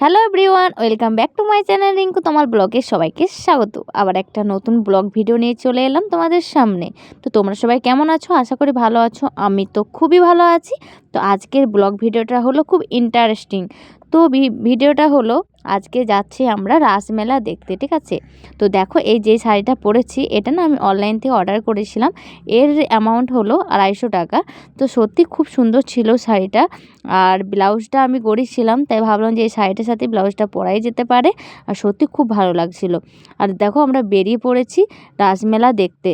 Hello everyone welcome back to my channel Rinku তোমার ব্লগে সবাইকে স্বাগত। আবার একটা নতুন ব্লগ ভিডিও নিয়ে চলে এলাম তোমাদের সামনে। তো তোমরা সবাই কেমন আছো? আশা করি ভালো আছো। আমি তো খুবই ভালো আছি। তো আজকের ব্লগ ভিডিওটা হলো খুব ইন্টারেস্টিং তো ভিডিওটা হলো আজকে যাচ্ছি আমরা রাসমেলা দেখতে, ঠিক আছে? তো দেখো, এই যে শাড়িটা পরেছি, এটা না আমি অনলাইন থেকে অর্ডার করেছিলাম। এর অ্যামাউন্ট হলো আড়াইশো টাকা। তো সত্যি খুব সুন্দর ছিল শাড়িটা। আর ব্লাউজটা আমি গড়িয়েছিলাম তাই ভাবলাম যে এই শাড়িটার সাথে ব্লাউজটা পরাই যেতে পারে। আর সত্যি খুব ভালো লাগছিল। আর দেখো, আমরা বেরিয়ে পড়েছি রাসমেলা দেখতে।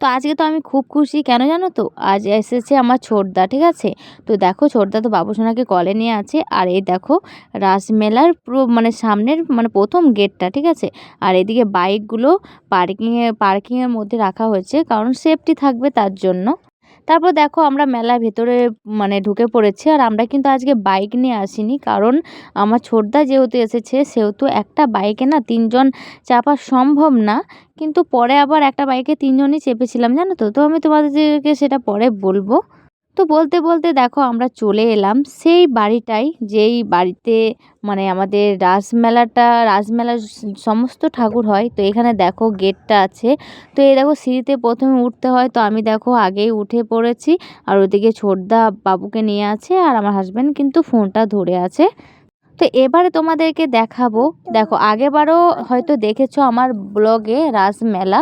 তো আজকে তো আমি খুব খুশি। কেন জানো তো? আজ এসেছে আমার ছোটদা, ঠিক আছে? তো দেখো, ছোটদা তো বাবুসোনাকে কলে নিয়ে আছে। আর এই দেখো, রাসমেলার পুরো মানে সামনের মানে প্রথম গেটটা, ঠিক আছে? আর এদিকে বাইকগুলো পার্কিংয়ে পার্কিংয়ের মধ্যে রাখা হয়েছে। কারণ সেফটি থাকবে তার জন্য। তারপর দেখো আমরা মেলা ভেতরে মানে ঢুকে পড়েছি আর আমরা কিন্তু আজকে বাইক নিয়ে আসিনি। কারণ আমার ছোটদা যেহেতু এসেছে, সেহেতু একটা বাইকে না তিনজন চাপা সম্ভব না। কিন্তু পরে আবার একটা বাইকে তিনজনই চেপেছিলাম, জানো তো? তো আমি তোমাদেরকে সেটা পরে বলব। তো বলতে বলতে দেখো আমরা চলে এলাম সেই বাড়িটাই যেই বাড়িতে মানে আমাদের রাসমেলাটা রাসমেলার সমস্ত ঠাকুর হয়। তো এখানে দেখো গেটটা আছে। তো এই দেখো সিঁড়িতে প্রথমে উঠতে হয়। তো আমি দেখো আগেই উঠে পড়েছি। আর ওদিকে ছোটদা বাবুকে নিয়ে আছে আর আমার হাজব্যান্ড কিন্তু ফোনটা ধরে আছে। তো এবারে তোমাদেরকে দেখাবো। দেখো আগেবারও হয়তো দেখেছ আমার ব্লগে রাসমেলা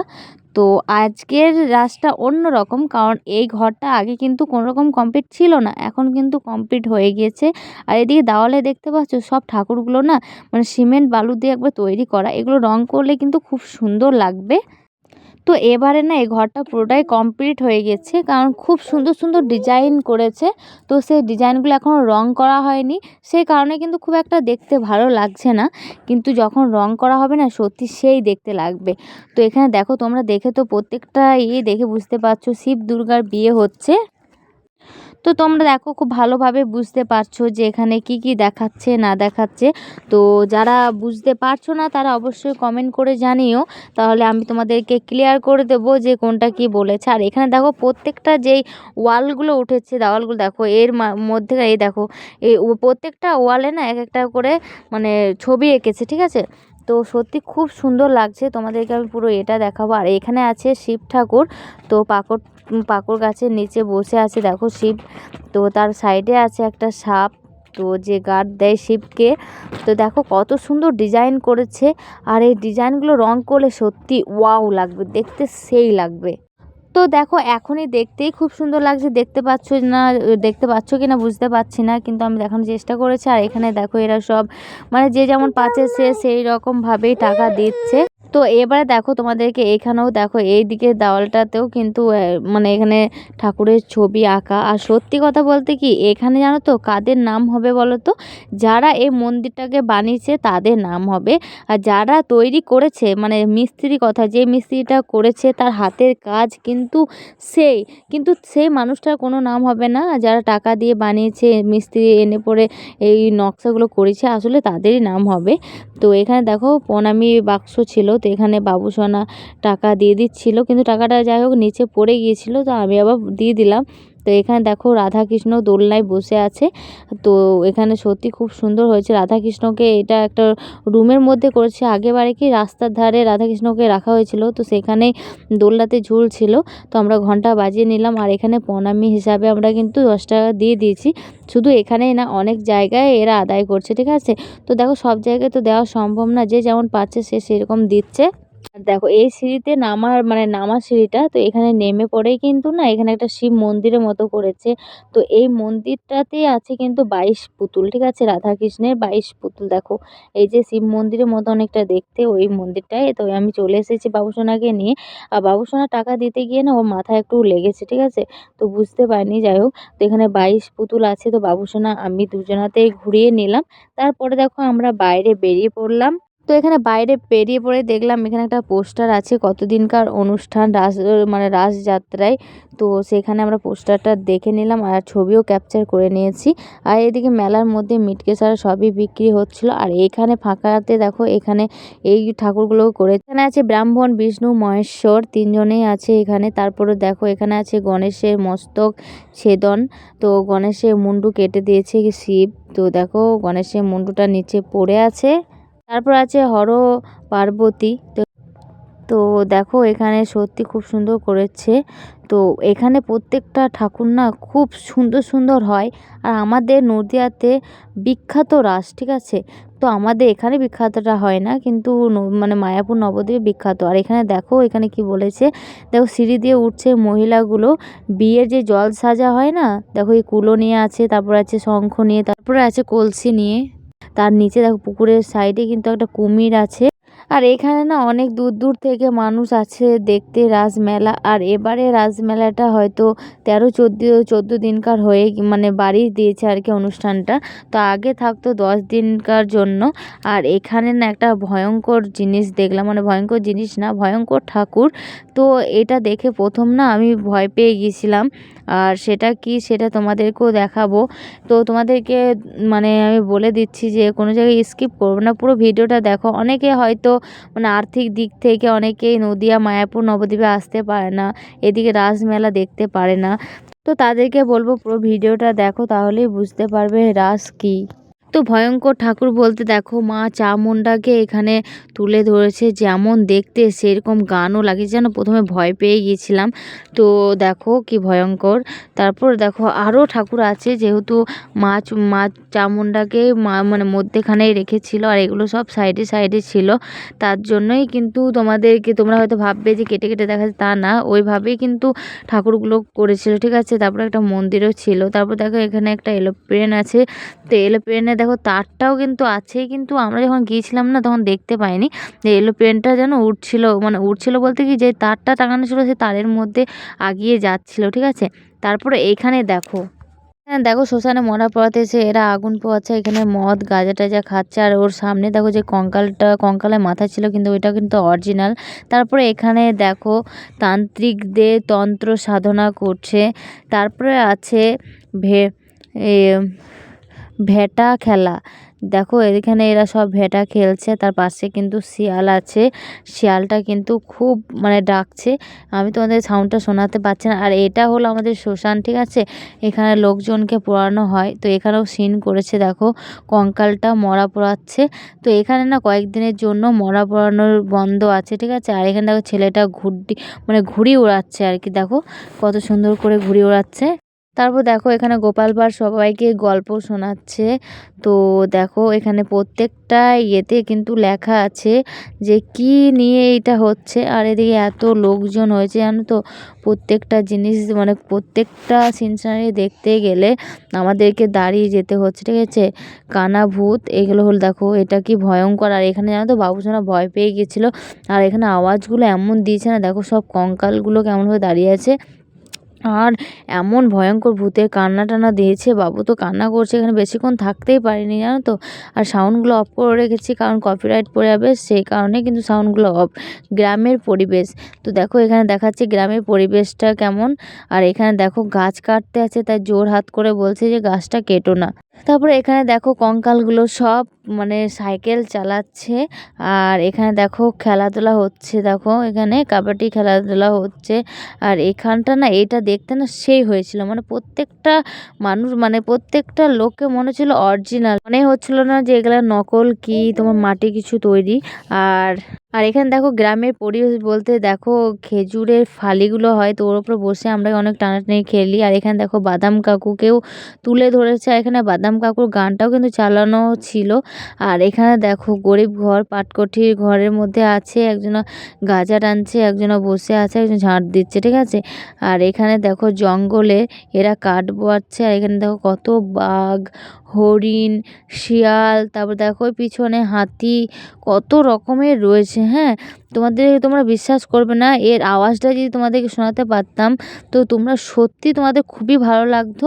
তো আজকের রাসটা অন্য রকম কারণ এই ঘরটা আগে কিন্তু কোনো রকম কমপ্লিট ছিল না, এখন কিন্তু কমপ্লিট হয়ে গিয়েছে। আর এদিকে দেওয়ালে দেখতে পাচ্ছ সব ঠাকুরগুলো না মানে সিমেন্ট, বালু দিয়ে একবার তৈরি করা, এগুলো রং করলে কিন্তু খুব সুন্দর লাগবে। তো এবারে না এই ঘরটা পুরোটাই কমপ্লিট হয়ে গেছে, কারণ খুব সুন্দর সুন্দর ডিজাইন করেছে। তো সেই ডিজাইনগুলো এখনও রং করা হয়নি, সেই কারণে কিন্তু খুব একটা দেখতে ভালো লাগছে না। কিন্তু যখন রং করা হবে না, সত্যি সেই দেখতে লাগবে। তো এখানে দেখো তোমরা দেখে তো প্রত্যেকটা ইয়ে দেখে বুঝতে পারছ, শিব দুর্গার বিয়ে হচ্ছে। তো তোমরা দেখো খুব ভালোভাবে বুঝতে পারছ যে এখানে কি কি দেখাচ্ছে, না দেখাচ্ছে। তো যারা বুঝতে পারছ না, তারা অবশ্যই কমেন্ট করে জানিও। তাহলে আমি তোমাদেরকে ক্লিয়ার করে দেবো যে কোনটা কি বলেছে। আর এখানে দেখো প্রত্যেকটা যেই ওয়ালগুলো উঠেছে, দেওয়ালগুলো দেখো, এর মধ্যে এই দেখো, এই প্রত্যেকটা ওয়ালে না এক একটা করে মানে ছবি এঁকেছে, ঠিক আছে? তো সত্যি খুব সুন্দর লাগছে। তোমাদেরকে আমি পুরো এটা দেখাবো। আর এখানে আছে শিব ঠাকুর। তো পাকড় পাকড় গাছের নিচে বসে আছে দেখো শিব। তো তার সাইডে আছে একটা সাপ। তো যে গার্ড দেয় শিবকে। তো দেখো কত সুন্দর ডিজাইন করেছে। আর এই ডিজাইনগুলো রং করলে সত্যি ওয়াও লাগবে, দেখতে সেই লাগবে। তো দেখো এখনই দেখতেই খুব সুন্দর লাগছে। দেখতে পাচ্ছ না দেখতে পাচ্ছ কি না বুঝতে পারছি না কিন্তু আমি দেখানোর চেষ্টা করেছি। আর এখানে দেখো এরা সব মানে যে যেমন পাচ্ছে সে সেই রকমভাবেই টাকা দিচ্ছে। তো এবারে দেখো তোমাদেরকে এখানেও দেখো এই দিকে দেওয়ালটাতেও কিন্তু মানে এখানে ঠাকুরের ছবি আঁকা। আর সত্যি কথা বলতে কি, এখানে জানো তো কাদের নাম হবে বলো তো? যারা এই মন্দিরটাকে বানিয়েছে তাদের নাম হবে। আর যারা তৈরি করেছে মানে মিস্ত্রি কথা, যে মিস্ত্রিটা করেছে তার হাতের কাজ কিন্তু সেই। কিন্তু সেই মানুষটার কোনো নাম হবে না। যারা টাকা দিয়ে বানিয়েছে, মিস্ত্রি এনে পরে এই নকশাগুলো করেছে, আসলে তাদেরই নাম হবে। তো এখানে দেখো, প্রণামী বাক্স ছিল তো এখানে বাবুসোনা টাকা দিয়ে দিচ্ছিল। কিন্তু টাকাটা যাই হোক নিচে পড়ে গিয়েছিল, তো আমি আবার দিয়ে দিলাম। তো এখানে দেখো রাধাকৃষ্ণ দোলনায় বসে আছে। তো এখানে সত্যি খুব সুন্দর হয়েছে। রাধাকৃষ্ণকে এটা একটা রুমের মধ্যে করেছে। আগেবারে কি রাস্তার ধারে রাধাকৃষ্ণকে রাখা হয়েছিল, তো সেখানে দোলনাতে ঝুলছিল তো আমরা ঘণ্টা বাজিয়ে নিলাম আর এখানে প্রণামী হিসাবে আমরা কিন্তু দশ টাকা দিয়ে দিয়েছি। শুধু এখানেই না, অনেক জায়গায় এরা আদায় করছে, ঠিক আছে? তো দেখো সব জায়গায় তো দেওয়া সম্ভব না। যে যেমন পাচ্ছে সে সেরকম দিচ্ছে। দেখো, এই সিঁড়িতে নামার মানে নামার সিঁড়িটা তো এখানে নেমে পড়েই কিন্তু না, এখানে একটা শিব মন্দিরের মতো করেছে। তো এই মন্দিরটাতেই আছে কিন্তু বাইশ পুতুল, ঠিক আছে? রাধাকৃষ্ণের বাইশ পুতুল। দেখো, এই যে শিব মন্দিরের মতো অনেকটা দেখতে ওই মন্দিরটায়। তো আমি চলে এসেছি বাবুসোনাকে নিয়ে। আর বাবুসোনা টাকা দিতে গিয়ে না ওর মাথায় একটু লেগেছে, ঠিক আছে? তো বুঝতে পারিনি, যাই হোক। তো এখানে বাইশ পুতুল আছে। তো বাবুসোনা, আমি দুজনাতেই ঘুরিয়ে নিলাম। তারপরে দেখো আমরা বাইরে বেরিয়ে পড়লাম। তো এখানে বাইরে পেরিয়ে পড়ে দেখলাম এখানে একটা পোস্টার আছে কতদিনকার অনুষ্ঠান রাস মানে রাসযাত্রায় তো সেখানে আমরা পোস্টারটা দেখে নিলাম আর ছবিও ক্যাপচার করে নিয়েছি। আর এদিকে মেলার মধ্যে মিটকে ছাড়া সবই বিক্রি হচ্ছিল। আর এখানে ফাঁকাতে দেখো এখানে এই ঠাকুরগুলো করে এখানে আছে ব্রাহ্মণ, বিষ্ণু, মহেশ্বর তিনজনেই আছে এখানে। তারপরে দেখো এখানে আছে গণেশের মস্তক, ছেদন। তো গণেশের মুন্ডু কেটে দিয়েছে শিব। তো দেখো গণেশের মুন্ডুটা নিচে পড়ে আছে। তারপর আছে হর পার্বতী। তো দেখো এখানে সত্যি খুব সুন্দর করেছে। তো এখানে প্রত্যেকটা ঠাকুর না খুব সুন্দর সুন্দর হয়। আর আমাদের নদিয়াতে বিখ্যাত রাস, ঠিক আছে? তো আমাদের এখানে বিখ্যাতটা হয় না, কিন্তু মানে মায়াপুর নবদ্বীপে বিখ্যাত। আর এখানে দেখো এখানে কি বলেছে, দেখো সিঁড়ি দিয়ে উঠছে মহিলাগুলো, বিয়ের যে জল সাজা হয় না, দেখো এই কুলো নিয়ে আছে, তারপর আছে শঙ্খ নিয়ে, তারপরে আছে কলসি নিয়ে। তার নিচে দেখো পুকুরের সাইড -এ কিন্তু একটা কুমির আছে। আর এখানে না অনেক দূর দূর থেকে মানুষ আছে দেখতে রাজমেলা। আর এবারে রাজমেলাটা হয়তো তেরো, চোদ্দ চোদ্দ দিনকার হয়ে মানে বাড়িয়ে দিয়েছে আর কি অনুষ্ঠানটা। তো আগে থাকতো দশ দিনকার জন্য। আর এখানে না একটা ভয়ঙ্কর জিনিস দেখলাম। মানে ভয়ঙ্কর জিনিস না, ভয়ঙ্কর ঠাকুর। তো এটা দেখে প্রথম না আমি ভয় পেয়ে গিয়েছিলাম। আর সেটা কি সেটা তোমাদেরকেও দেখাবো। তো তোমাদেরকে মানে আমি বলে দিচ্ছি যে কোনো জায়গায় স্কিপ করব না। পুরো ভিডিওটা দেখো। অনেকে হয়তো মানে আর্থিক দিক থেকে অনেকেই নদিয়া, মায়াপুর, নবদ্বীপে আসতে পারে না, এদিকে রাসমেলা দেখতে পারে না। তো তাদেরকে বলব পুরো ভিডিওটা দেখো, তাহলেই বুঝতে পারবে রাস কী। তো ভয়ঙ্কর ঠাকুর বলতে দেখো, মা চামুন্ডাকে এখানে তুলে ধরেছে, যেমন দেখতে সেরকম গানও লাগে যেন প্রথমে ভয় পেয়ে গিয়েছিলাম। তো দেখো কি ভয়ঙ্কর। তারপর দেখো আরও ঠাকুর আছে, যেহেতু মা মা চামুন্ডাকে মা মানে মধ্যেখানেই রেখেছিল, আর এগুলো সব সাইডে সাইডে ছিল, তার জন্যই কিন্তু তোমাদেরকে তোমরা হয়তো ভাববে যে কেটে কেটে দেখা তা না, ওইভাবেই কিন্তু ঠাকুরগুলো করেছিল, ঠিক আছে? তারপর একটা মন্দিরও ছিল, তারপর দেখো এখানে একটা এলোপ্লেন আছে, তো এলোপ্লেনে দেখো তারটাও কিন্তু আছে, কিন্তু আমরা যখন গিয়েছিলাম না তখন দেখতে পাইনি। যে এরোপ্লেনটা যেন উড়ছিল মানে উড়ছিল বলতে কি যে তারটা টাঙানো ছিল, সে তারের মধ্যে আগিয়ে যাচ্ছিল, ঠিক আছে? তারপরে এইখানে দেখো। হ্যাঁ দেখো শ্মশানে মরা পড়াতে এসে এরা আগুন পোয়াচ্ছে এখানে মদ, গাঁজা টাজা খাচ্ছে, আর ওর সামনে দেখো যে কঙ্কালটা, কঙ্কালের মাথা ছিল, কিন্তু ওইটা কিন্তু অরিজিনাল। তারপরে এখানে দেখো তান্ত্রিকদের তন্ত্র সাধনা করছে, তারপরে আছে ভে ভেটা খেলা। দেখো এখানে এরা সব ভেটা খেলছে, তার পাশে কিন্তু শিয়াল আছে। শিয়ালটা কিন্তু খুব মানে ডাকছে। আমি তোমাদের সাউন্ডটা শোনাতে পারছি না। আর এটা হলো আমাদের শ্মশান, ঠিক আছে? এখানে লোকজনকে পোড়ানো হয়। তো এখানেও সিন করেছে, দেখো, কঙ্কালটা মরা পোড়াচ্ছে। তো এখানে না কয়েকদিনের জন্য মরা পোড়ানোর বন্ধ আছে, ঠিক আছে? আর এখানে দেখো ছেলেটা ঘুরটি মানে ঘুড়ি ওড়াচ্ছে আর কি। দেখো, কত সুন্দর করে ঘুড়ি উড়াচ্ছে তারপর দেখো এখানে গোপাল ভাঁড় সবাইকে গল্প শোনাচ্ছে। তো দেখো এখানে প্রত্যেকটা ইয়েতে কিন্তু লেখা আছে যে কি নিয়ে এটা হচ্ছে আর এদিকে এত লোকজন হয়েছে জানো তো? প্রত্যেকটা জিনিস মানে প্রত্যেকটা সিনসারি দেখতে গেলে আমাদেরকে দাঁড়িয়ে যেতে হচ্ছে, ঠিক আছে? কানা ভূত, এগুলো হল দেখো, এটা কি ভয়ঙ্কর? আর এখানে জানো তো বাবুসোনা ভয় পেয়ে গেছিল। আর এখানে আওয়াজগুলো এমন দিয়েছে না, দেখো সব কঙ্কালগুলো কেমনভাবে দাঁড়িয়ে আছে। আর এমন ভয়ঙ্কর ভূতের কান্না টান্না দিয়েছে। বাবু তো কান্না করছে, এখানে বেশিক্ষণ থাকতেই পারিনি, জানো তো? আর সাউন্ডগুলো অফ করে রেখেছি, কারণ কপিরাইট পড়ে যাবে, সেই কারণে কিন্তু সাউন্ডগুলো অফ গ্রামের পরিবেশ। তো দেখো, এখানে দেখাচ্ছে গ্রামের পরিবেশটা কেমন। আর এখানে দেখো, গাছ কাটতে আছে, তাই জোর হাত করে বলছে যে গাছটা কেটো না। তারপরে এখানে দেখো কঙ্কালগুলো সব মানে সাইকেল চালাচ্ছে। আর এখানে দেখো খেলাধুলা হচ্ছে, দেখো এখানে কাবাডি খেলাধুলা হচ্ছে। আর এখানটা না এটা দেখতে না সেই হয়েছিল মানে প্রত্যেকটা মানুষ মানে প্রত্যেকটা লোককে মনে হচ্ছিল অরিজিনাল মনে হচ্ছিল না যে এগুলা নকল কি, তোমার মাটি কিছু তৈরি। আর আর এখানে দেখো গ্রামের পরিবেশ বলতে দেখো খেজুরের ফালিগুলো হয় তো ওর উপরে বসে আমরা অনেক টানাটানি খেলি। আর এখানে দেখো বাদাম কাকুকেও তুলে ধরেছে। আর এখানে বাদাম কাকুর গানটাও কিন্তু চালানো ছিল। আর এখানে দেখো গরিব ঘর পাটকঠির ঘরের মধ্যে আছে। একজন গাজা টানছে একজন বসে আছে, একজন ঝাঁট দিচ্ছে, ঠিক আছে? আর এখানে দেখো জঙ্গলে এরা কাঠ বোয়াচ্ছে। আর এখানে দেখো কত বাঘ, হরিণ, শিয়াল, তারপর দেখো পিছনে হাতি কত রকমের রয়েছে। হ্যাঁ তোমাদের তোমরা বিশ্বাস করবে না, এর আওয়াজটা যদি তোমাদেরকে শোনাতে পারতাম, তো তোমরা সত্যি তোমাদের খুবই ভালো লাগতো।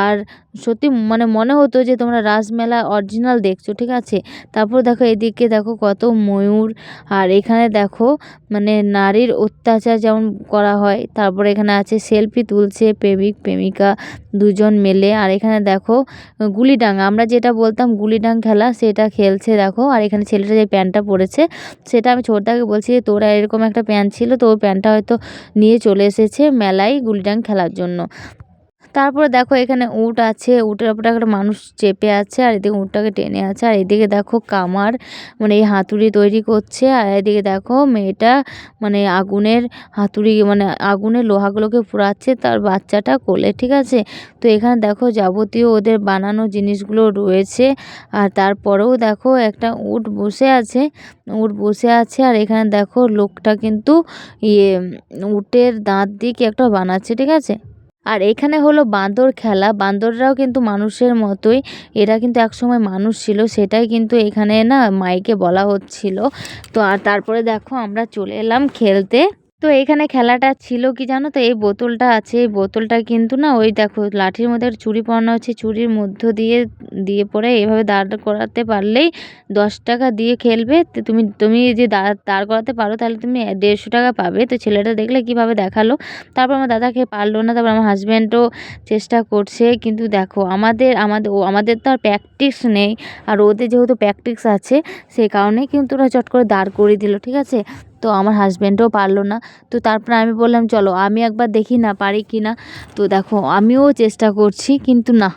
আর সত্যি মানে মনে হতো যে তোমরা রাসমেলা অরিজিনাল দেখছ, ঠিক আছে? তারপর দেখো এদিকে দেখো কত ময়ূর, আর এখানে দেখো মানে নারীর অত্যাচার যেমন করা হয়, তারপরে এখানে আছে সেলফি তুলছে প্রেমিক, প্রেমিকা দুজন মেলে, আর এখানে দেখো গুলিডাঙ্গা, আমরা যেটা বলতাম গুলিডাং খেলা সেটা খেলছে, দেখো। আর এখানে ছেলেটা যে প্যান্টটা পরেছে, সেটা আমি ছোটদাকে বলছি যে, তোরা এরকম একটা প্যান্ট ছিল, তো ওই প্যান্টটা হয়তো নিয়ে চলে এসেছে মেলায় গুলিডাং খেলার জন্য। তারপরে দেখো এখানে উট আছে, উটের উপরে একটা মানুষ চেপে আছে আর এদিকে উটটাকে টেনে আছে আর এদিকে দেখো কামার মানে এই হাতুড়ি তৈরি করছে আর এদিকে দেখো মেয়েটা মানে আগুনের হাতুড়ি মানে আগুনের লোহাগুলোকে পোড়াচ্ছে তার বাচ্চাটা কোলে, ঠিক আছে? তো এখানে দেখো যাবতীয় ওদের বানানো জিনিসগুলো রয়েছে আর তারপরেও দেখো একটা উট বসে আছে, উট বসে আছে আর এখানে দেখো লোকটা কিন্তু ইয়ে উটের দাঁত দিয়ে কি একটা বানাচ্ছে, ঠিক আছে? আর এখানে হলো বাঁদর খেলা। বাঁদররাও কিন্তু মানুষের মতোই। এরা কিন্তু একসময় মানুষ ছিল, সেটাই কিন্তু এখানে না মাইকে বলা হচ্ছিল। তো আর তারপরে দেখো আমরা চলে এলাম খেলতে। তো এখানে খেলাটা ছিল কি জানো তো? এই বোতলটা আছে। এই বোতলটা কিন্তু না ওই দেখো লাঠির মধ্যে একটা চুড়ি পরানো আছে চুড়ির মধ্য দিয়ে দিয়ে পরে এভাবে দাঁড় করাতে পারলেই দশ টাকা দিয়ে খেলবে। তুমি তুমি যে দাঁড় দাঁড় করাতে পারো তাহলে তুমি দেড়শো টাকা পাবে। তো ছেলেটা দেখলে কীভাবে দেখাল। তারপর আমার দাদাকে পারল না। তারপর আমার হাজব্যান্ডও চেষ্টা করছে। কিন্তু দেখো আমাদের আমাদের আমাদের তো আর প্র্যাকটিস নেই। আর ওদের যেহেতু প্র্যাকটিস আছে, সেই কারণেই কিন্তু ওরা চট করে দাঁড় করিয়ে দিল, ঠিক আছে? তো আমার হাজব্যান্ডও পারল না। তো তারপরে আমি বললাম, চলো, আমি একবার দেখি না পারি কি না। তো দেখো, আমিও চেষ্টা করছি, কিন্তু না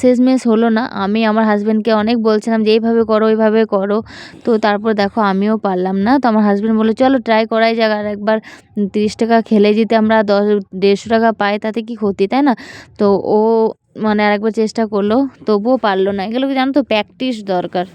শেষ শেষমেশ হলো না। আমি আমার হাজব্যান্ডকে অনেক বলছিলাম যে, এইভাবে করো, ওইভাবে করো। তো তারপর দেখো, আমিও পারলাম না। তো আমার হাজব্যান্ড বলল, চলো ট্রাই করাই যাক, আর একবার তিরিশ টাকা খেলে যেতে আমরা দশ, দেড়শো টাকা পাই, তাতে কি ক্ষতি, তাই না? তো ও মানে আরেকবার চেষ্টা করল, তবুও পারল না। এগুলো জানো তো প্র্যাকটিস দরকার।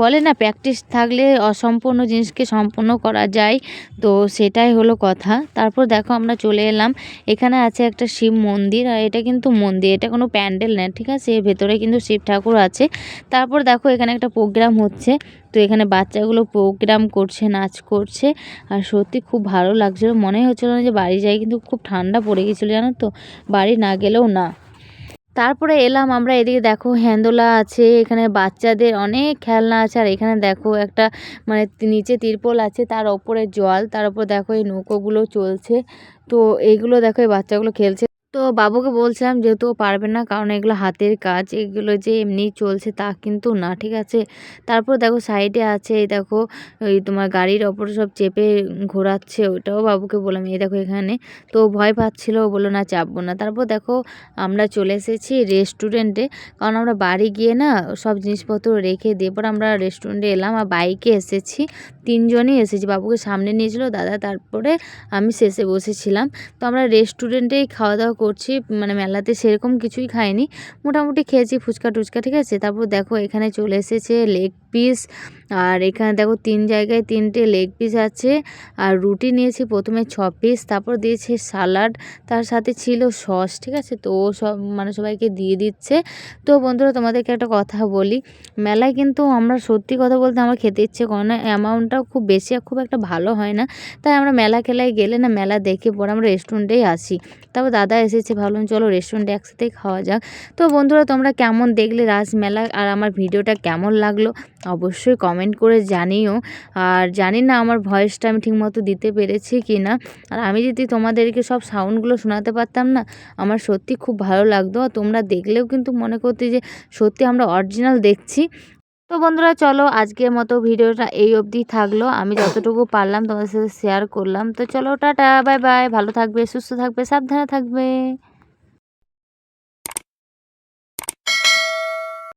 বলে না প্র্যাকটিস থাকলে অসম্পূর্ণ জিনিসকে সম্পূর্ণ করা যায়। তো সেটাই হলো কথা। তারপর দেখো আমরা চলে এলাম। এখানে আছে একটা শিব মন্দির আর এটা কিন্তু মন্দির। এটা কোনো প্যান্ডেল না, ঠিক আছে? এর ভেতরে কিন্তু শিব ঠাকুর আছে। তারপর দেখো এখানে একটা প্রোগ্রাম হচ্ছে। তো এখানে বাচ্চাগুলো প্রোগ্রাম করছে, নাচ করছে। আর সত্যি খুব ভালো লাগছিল। মনে হচ্ছিল না যে বাড়ি যাই, কিন্তু খুব ঠান্ডা পড়ে গেছিল, জানো তো? বাড়ি না গেলেও না। তারপরে এলাম আমরা এদিকে দেখো হ্যান্দোলা আছে, এখানে বাচ্চাদের অনেক খেলনা আছে, আর এখানে দেখো একটা মানে নিচে তিরপল আছে, তার ওপরে জল, তার ওপর দেখো এই নৌকোগুলো চলছে। তো এইগুলো দেখো এই বাচ্চাগুলো খেলছে। তো বাবুকে বলছিলাম যেহেতু পারবে না কারণ এগুলো হাতের কাজ, এগুলো যে এমনি চলছে তা কিন্তু না, ঠিক আছে? তারপর দেখো সাইডে আছে, এই দেখো ওই তোমার গাড়ির ওপর সব চেপে ঘোরাচ্ছে ওটাও বাবুকে বললাম, এই দেখো এখানে। তো ভয় পাচ্ছিল, ও বলল, না, চাপবো না। তারপর দেখো আমরা চলে এসেছি রেস্টুরেন্টে কারণ আমরা বাড়ি গিয়ে না সব জিনিসপত্র রেখে দিয়ে পর আমরা রেস্টুরেন্টে এলাম আর বাইকে এসেছি, তিনজনই এসেছি, বাবুকে সামনে নিয়েছিল দাদা তারপরে আমি শেষে বসেছিলাম। তো আমরা রেস্টুরেন্টেই খাওয়া দাওয়া করছি মানে মেলাতে সেরকম কিছুই খাইনি। মোটামুটি খেয়েছি ফুচকা টুচকা ঠিক আছে? তারপর দেখো এখানে চলে এসেছে লেগ পিস আর এখানে দেখো তিন জায়গায় তিনটে লেগ পিস আছে। আর রুটি নিয়েছি প্রথমে ছ পিস তারপর দিয়েছে সালাড তার সাথে ছিল সস ঠিক আছে? তো ও সব মানে সবাইকে দিয়ে দিচ্ছে। তো বন্ধুরা, তোমাদেরকে একটা কথা বলি, মেলায় কিন্তু আমরা সত্যি কথা বলতে আমার খেতে ইচ্ছে করে না, অ্যামাউন্টটাও খুব বেশি আর খুব একটা ভালো হয় না। তাই আমরা মেলা খেলায় গেলে না মেলা দেখে পরে আমরা রেস্টুরেন্টেই আসি। তারপর দাদা এসেছে, ভাবলাম চলো রেস্টুরেন্টে একসাথেই খাওয়া যাক। তো বন্ধুরা, তোমরা কেমন দেখলে রাসমেলা আর আমার ভিডিওটা কেমন লাগল? অবশ্যই কমেন্ট করে জানিও। আর জানি না আমার ভয়েসটা আমি ঠিকমতো দিতে পেরেছি কি না আর আমি যদি তোমাদেরকে সব সাউন্ডগুলো শোনাতে পারতাম না, আমার সত্যি খুব ভালো লাগতো। আর তোমরা দেখলেও কিন্তু মনে করতে যে সত্যি আমরা অরিজিনাল দেখছি। তো বন্ধুরা, চলো আজকের মতো ভিডিওটা এই অবধি থাকল। আমি যতটুকু পারলাম তোমাদের সাথে শেয়ার করলাম। তো চলো, টাটা বাই বাই ভালো থাকবে, সুস্থ থাকবে, সাবধানে থাকবে।